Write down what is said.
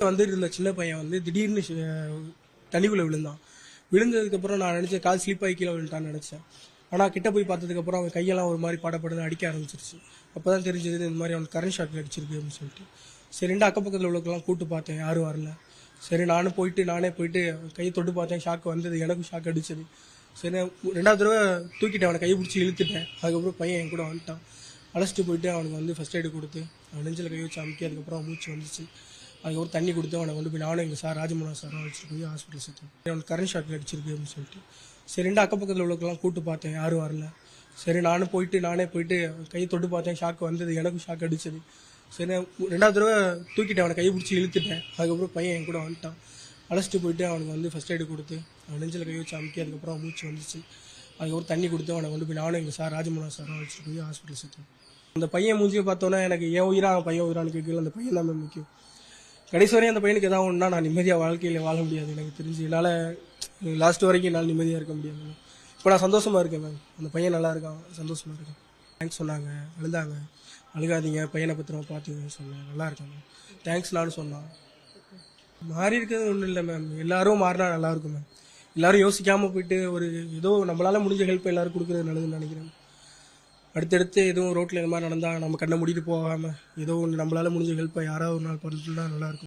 வந்துட்டு இருந்த சின்ன பையன் வந்து திடீர்னு ஷ- தண்ணிக்குள்ள விழுந்தான். விழுந்ததுக்கப்புறம் நான் நினைச்சேன் கால் ஸ்லிப் ஆகி கீழே விழுந்துட்டான்னு நினைச்சேன். ஆனால் கிட்ட போய் பார்த்ததுக்கப்புறம் அவன் கையெல்லாம் ஒரு மாதிரி படப்படுது அடிக்க ஆரம்பிச்சிருச்சு. அப்போ தான் தெரிஞ்சது இந்த மாதிரி அவனுக்கு கரண்ட் ஷாக் அடிச்சிருக்கு அப்படின்னு சொல்லிட்டு. சரி ரெண்டு அக்கப்பக்கத்தில் உள்ளவங்கெல்லாம் கூப்பிட்டு பார்த்தேன் யாரும் வரல. சரி நானும் போயிட்டு நானே போயிட்டு கையை தொட்டு பார்த்தேன் ஷாக் வந்தது எனக்கும் ஷாக் அடிச்சது. சரி ரெண்டாவது தடவை தூக்கிட்டேன் அவனை கை பிடிச்சி இழுத்துட்டேன். அதுக்கப்புறம் பையன் என் கூட வந்துட்டான். அழைச்சிட்டு போயிட்டு அவனுக்கு வந்து ஃபஸ்ட் எய்டு கொடுத்து அவன் நெஞ்சில் கை வச்சு அமுக்கி அதுக்கப்புறம் மூச்சு வந்துச்சு. அதுக்கப்புறம் தண்ணி கொடுத்து அவனை கொண்டு போய் நானும் எங்கள் சார் ராஜமோகன் சாரும் அழைச்சிட்டு போய் ஹாஸ்பிட்டல் சேர்த்தேன் அவனுக்கு கரண்ட் ஷாக் அடிச்சிருக்கு அப்படின்னு சொல்லிட்டு. சரி ரெண்டு அக்கப்பக்கத்தில் உள்ளவங்கெல்லாம் கூட்டு பார்த்தேன். யாரும் வரல. சரி நானும் போயிட்டு நானே போயிட்டு கையை தொட்டு பார்த்தேன். ஷாக் வந்தது. எனக்கும் ஷாக் அடிச்சது. சரி ரெண்டாவது தடவை தூக்கிட்டேன். அவனை கை பிடிச்சி இழுத்துட்டேன். அதுக்கப்புறம் பையன் என் கூட வந்துட்டான். அழைச்சிட்டு போயிட்டு அவனுக்கு வந்து ஃபஸ்ட் எய்டு கொடுத்து அவன் நெஞ்சில் கை வச்சு அமுக்கி அதுக்கப்புறம் மூச்சு வந்துச்சு. அதுக்கப்புறம் தண்ணி கொடுத்து அவனை கொண்டு போய் நானும் எங்கள் சார் ராஜமோகன் சாரும் அழைச்சிட்டு போய் ஹாஸ்பிட்டல் சேர்த்தேன் அந்த பையன் மூஞ்சியை பார்த்தோன்னே எனக்கு ஏன் உயிரா? பையன் உயிரான்னு கேட்கல. அந்த பையன் தான் முக்கியம். கடைசி வரையும் அந்த பையனுக்கு எதாவது ஒன்றா நான் நிம்மதியாக வாழ்க்கையில் வாழ முடியாது. எனக்கு தெரிஞ்சு என்னால் லாஸ்ட் வரைக்கும் என்னால் நிம்மதியாக இருக்க முடியாது. இப்போ நான் சந்தோஷமாக இருக்கேன் மேம். அந்த பையன் நல்லா இருக்கான். சந்தோஷமாக இருக்கேன். தேங்க்ஸ் சொன்னாங்க. அழுதாங்க. அழுகாதீங்க. பையனை பத்திரமா பார்த்துங்க சொன்னேன். நல்லா இருக்காங்க தேங்க்ஸ் நானும் சொன்னான். மாறி இருக்கிறது ஒன்றும் இல்லை மேம். எல்லாரும் மாறினா நல்லா இருக்கும் மேம். எல்லாரும் யோசிக்காமல் போயிட்டு ஒரு ஏதோ நம்மளால் முடிஞ்ச ஹெல்ப் எல்லாரும் கொடுக்குறது நல்லதுன்னு நினைக்கிறேன். அடுத்தடுத்து எதுவும் ரோட்டில் இந்த மாதிரி நடந்தால் நம்ம கண்ணை மூடிட்டு போகாமல் ஏதோ ஒன்று நம்மளால் முடிஞ்ச ஹெல்ப்பை யாராவது ஒரு நாள் பண்ணிட்டுனா நல்லாயிருக்கும்